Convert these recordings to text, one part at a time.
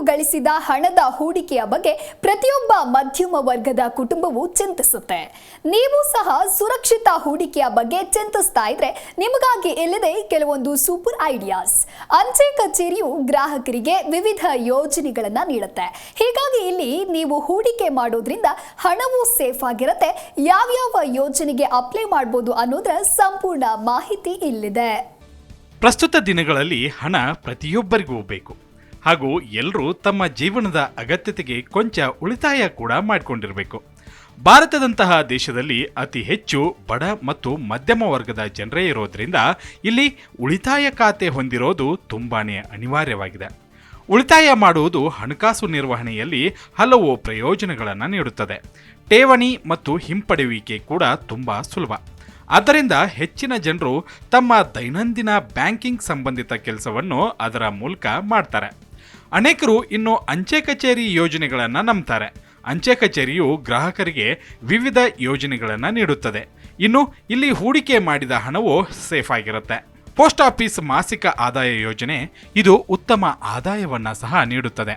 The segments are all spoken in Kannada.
ಗಳಿಸಿದ ಹಣದ ಹೂಡಿಕೆಯ ಬಗ್ಗೆ ಪ್ರತಿಯೊಬ್ಬ ಮಧ್ಯಮ ವರ್ಗದ ಕುಟುಂಬವು ಚಿಂತಿಸುತ್ತೆ. ನೀವು ಸಹ ಸುರಕ್ಷಿತ ಹೂಡಿಕೆಯ ಬಗ್ಗೆ ಚಿಂತಿಸ್ತಾ ಇದ್ರೆ ನಿಮಗಾಗಿ ಇಲ್ಲದೆ ಕೆಲವೊಂದು ಸೂಪರ್ ಐಡಿಯಾಸ್. ಅಂಚೆ ಕಚೇರಿಯು ಗ್ರಾಹಕರಿಗೆ ವಿವಿಧ ಯೋಜನೆಗಳನ್ನ ನೀಡುತ್ತೆ. ಹೀಗಾಗಿ ಇಲ್ಲಿ ನೀವು ಹೂಡಿಕೆ ಮಾಡೋದ್ರಿಂದ ಹಣವು ಸೇಫ್ ಆಗಿರುತ್ತೆ. ಯಾವ್ಯಾವ ಯೋಜನೆಗೆ ಅಪ್ಲೈ ಮಾಡಬಹುದು ಅನ್ನೋದರ ಸಂಪೂರ್ಣ ಮಾಹಿತಿ ಇಲ್ಲಿದೆ. ಪ್ರಸ್ತುತ ದಿನಗಳಲ್ಲಿ ಹಣ ಪ್ರತಿಯೊಬ್ಬರಿಗೂ ಬೇಕು. ಹಾಗೂ ಎಲ್ಲರೂ ತಮ್ಮ ಜೀವನದ ಅಗತ್ಯತೆಗೆ ಕೊಂಚ ಉಳಿತಾಯ ಕೂಡ ಮಾಡಿಕೊಂಡಿರಬೇಕು. ಭಾರತದಂತಹ ದೇಶದಲ್ಲಿ ಅತಿ ಹೆಚ್ಚು ಬಡ ಮತ್ತು ಮಧ್ಯಮ ವರ್ಗದ ಜನರೇ ಇರೋದ್ರಿಂದ ಇಲ್ಲಿ ಉಳಿತಾಯ ಖಾತೆ ಹೊಂದಿರೋದು ತುಂಬಾ ಅನಿವಾರ್ಯವಾಗಿದೆ. ಉಳಿತಾಯ ಮಾಡುವುದು ಹಣಕಾಸು ನಿರ್ವಹಣೆಯಲ್ಲಿ ಹಲವು ಪ್ರಯೋಜನಗಳನ್ನು ನೀಡುತ್ತದೆ. ಠೇವಣಿ ಮತ್ತು ಹಿಂಪಡೆಯುವಿಕೆ ಕೂಡ ತುಂಬ ಸುಲಭ. ಆದ್ದರಿಂದ ಹೆಚ್ಚಿನ ಜನರು ತಮ್ಮ ದೈನಂದಿನ ಬ್ಯಾಂಕಿಂಗ್ ಸಂಬಂಧಿತ ಕೆಲಸವನ್ನು ಅದರ ಮೂಲಕ ಮಾಡ್ತಾರೆ. ಅನೇಕರು ಇನ್ನು ಅಂಚೆ ಕಚೇರಿ ಯೋಜನೆಗಳನ್ನು ನಂಬ್ತಾರೆ. ಅಂಚೆ ಕಚೇರಿಯು ಗ್ರಾಹಕರಿಗೆ ವಿವಿಧ ಯೋಜನೆಗಳನ್ನು ನೀಡುತ್ತದೆ. ಇನ್ನು ಇಲ್ಲಿ ಹೂಡಿಕೆ ಮಾಡಿದ ಹಣವು ಸೇಫ್ ಆಗಿರುತ್ತೆ. ಪೋಸ್ಟ್ ಆಫೀಸ್ ಮಾಸಿಕ ಆದಾಯ ಯೋಜನೆ ಇದು ಉತ್ತಮ ಆದಾಯವನ್ನು ಸಹ ನೀಡುತ್ತದೆ.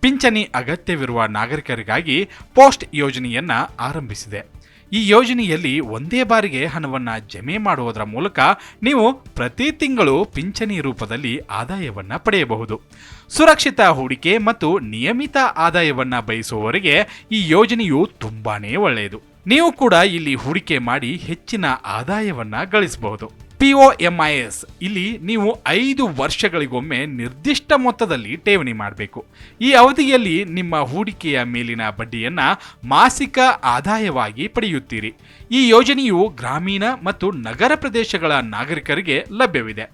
ಪಿಂಚಣಿ ಅಗತ್ಯವಿರುವ ನಾಗರಿಕರಿಗಾಗಿ ಪೋಸ್ಟ್ ಯೋಜನೆಯನ್ನು ಆರಂಭಿಸಿದೆ. ಈ ಯೋಜನೆಯಲ್ಲಿ ಒಂದೇ ಬಾರಿಗೆ ಹಣವನ್ನು ಜಮೆ ಮಾಡುವುದರ ಮೂಲಕ ನೀವು ಪ್ರತಿ ತಿಂಗಳು ಪಿಂಚಣಿ ರೂಪದಲ್ಲಿ ಆದಾಯವನ್ನು ಪಡೆಯಬಹುದು. ಸುರಕ್ಷಿತ ಹೂಡಿಕೆ ಮತ್ತು ನಿಯಮಿತ ಆದಾಯವನ್ನು ಬಯಸುವವರಿಗೆ ಈ ಯೋಜನೆಯು ತುಂಬಾ ಒಳ್ಳೆಯದು. ನೀವು ಕೂಡ ಇಲ್ಲಿ ಹೂಡಿಕೆ ಮಾಡಿ ಹೆಚ್ಚಿನ ಆದಾಯವನ್ನು ಗಳಿಸಬಹುದು. ಪಿಒಎಂಐಎಸ್ ಇಲ್ಲಿ ನೀವು ಐದು ವರ್ಷಗಳಿಗೊಮ್ಮೆ ನಿರ್ದಿಷ್ಟ ಮೊತ್ತದಲ್ಲಿ ಠೇವಣಿ ಮಾಡಬೇಕು. ಈ ಅವಧಿಯಲ್ಲಿ ನಿಮ್ಮ ಹೂಡಿಕೆಯ ಮೇಲಿನ ಬಡ್ಡಿಯನ್ನು ಮಾಸಿಕ ಆದಾಯವಾಗಿ ಪಡೆಯುತ್ತೀರಿ. ಈ ಯೋಜನೆಯು ಗ್ರಾಮೀಣ ಮತ್ತು ನಗರ ಪ್ರದೇಶಗಳ ನಾಗರಿಕರಿಗೆ ಲಭ್ಯವಿದೆ.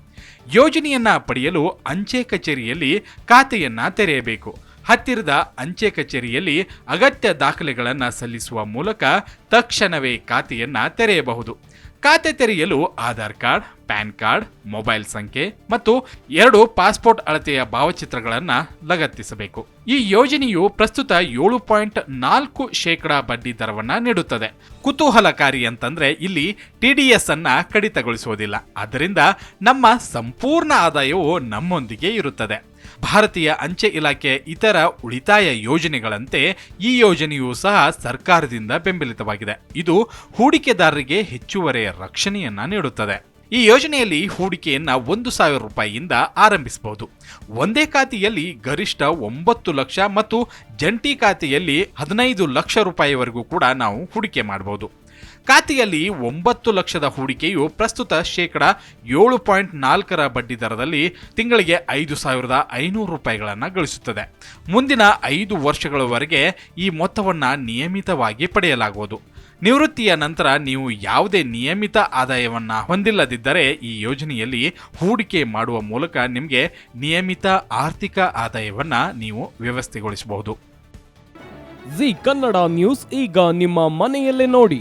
ಯೋಜನೆಯನ್ನು ಪಡೆಯಲು ಅಂಚೆ ಕಚೇರಿಯಲ್ಲಿ ಖಾತೆಯನ್ನು ತೆರೆಯಬೇಕು. ಹತ್ತಿರದ ಅಂಚೆ ಕಚೇರಿಯಲ್ಲಿ ಅಗತ್ಯ ದಾಖಲೆಗಳನ್ನು ಸಲ್ಲಿಸುವ ಮೂಲಕ ತಕ್ಷಣವೇ ಖಾತೆಯನ್ನು ತೆರೆಯಬಹುದು. ಖಾತೆ ತೆರೆಯಲು Aadhaar card, PAN card, mobile ಸಂಖ್ಯೆ ಮತ್ತು ಎರಡು ಪಾಸ್ಪೋರ್ಟ್ ಅಳತೆಯ ಭಾವಚಿತ್ರಗಳನ್ನು ಲಗತ್ತಿಸಬೇಕು. ಈ ಯೋಜನೆಯು ಪ್ರಸ್ತುತ ಏಳು ಪಾಯಿಂಟ್ ನಾಲ್ಕು ಶೇಕಡಾ ಬಡ್ಡಿ ದರವನ್ನು ನೀಡುತ್ತದೆ. ಕುತೂಹಲಕಾರಿ ಅಂತಂದ್ರೆ ಇಲ್ಲಿ ಟಿಡಿಎಸ್ ಅನ್ನ ಕಡಿತಗೊಳಿಸುವುದಿಲ್ಲ. ಆದ್ದರಿಂದ ನಮ್ಮ ಸಂಪೂರ್ಣ ಆದಾಯವು ನಮ್ಮೊಂದಿಗೆ ಇರುತ್ತದೆ. ಭಾರತೀಯ ಅಂಚೆ ಇಲಾಖೆ ಇತರ ಉಳಿತಾಯ ಯೋಜನೆಗಳಂತೆ ಈ ಯೋಜನೆಯೂ ಸಹ ಸರ್ಕಾರದಿಂದ ಬೆಂಬಲಿತವಾಗಿದೆ. ಇದು ಹೂಡಿಕೆದಾರರಿಗೆ ಹೆಚ್ಚುವರಿ ರಕ್ಷಣೆಯನ್ನ ನೀಡುತ್ತದೆ. ಈ ಯೋಜನೆಯಲ್ಲಿ ಹೂಡಿಕೆಯನ್ನ ಒಂದು ಸಾವಿರ ರೂಪಾಯಿಯಿಂದ ಆರಂಭಿಸಬಹುದು. ಒಂದೇ ಖಾತೆಯಲ್ಲಿ ಗರಿಷ್ಠ ಒಂಬತ್ತು ಲಕ್ಷ ಮತ್ತು ಜಂಟಿ ಖಾತೆಯಲ್ಲಿ ಹದಿನೈದು ಲಕ್ಷ ರೂಪಾಯಿವರೆಗೂ ಕೂಡ ನಾವು ಹೂಡಿಕೆ ಮಾಡಬಹುದು. ಖಾತೆಯಲ್ಲಿ ಒಂಬತ್ತು ಲಕ್ಷದ ಹೂಡಿಕೆಯು ಪ್ರಸ್ತುತ ಶೇಕಡ ಏಳು ಪಾಯಿಂಟ್ ನಾಲ್ಕರ ಬಡ್ಡಿ ದರದಲ್ಲಿ ತಿಂಗಳಿಗೆ ಐದು ಸಾವಿರದ ಐನೂರು ರೂಪಾಯಿಗಳನ್ನು ಗಳಿಸುತ್ತದೆ. ಮುಂದಿನ ಐದು ವರ್ಷಗಳವರೆಗೆ ಈ ಮೊತ್ತವನ್ನು ನಿಯಮಿತವಾಗಿ ಪಡೆಯಲಾಗುವುದು. ನಿವೃತ್ತಿಯ ನಂತರ ನೀವು ಯಾವುದೇ ನಿಯಮಿತ ಆದಾಯವನ್ನು ಹೊಂದಿಲ್ಲದಿದ್ದರೆ ಈ ಯೋಜನೆಯಲ್ಲಿ ಹೂಡಿಕೆ ಮಾಡುವ ಮೂಲಕ ನಿಮಗೆ ನಿಯಮಿತ ಆರ್ಥಿಕ ಆದಾಯವನ್ನು ನೀವು ವ್ಯವಸ್ಥೆಗೊಳಿಸಬಹುದು. ಜಿ ಕನ್ನಡ ನ್ಯೂಸ್ ಈಗ ನಿಮ್ಮ ಮನೆಯಲ್ಲೇ ನೋಡಿ.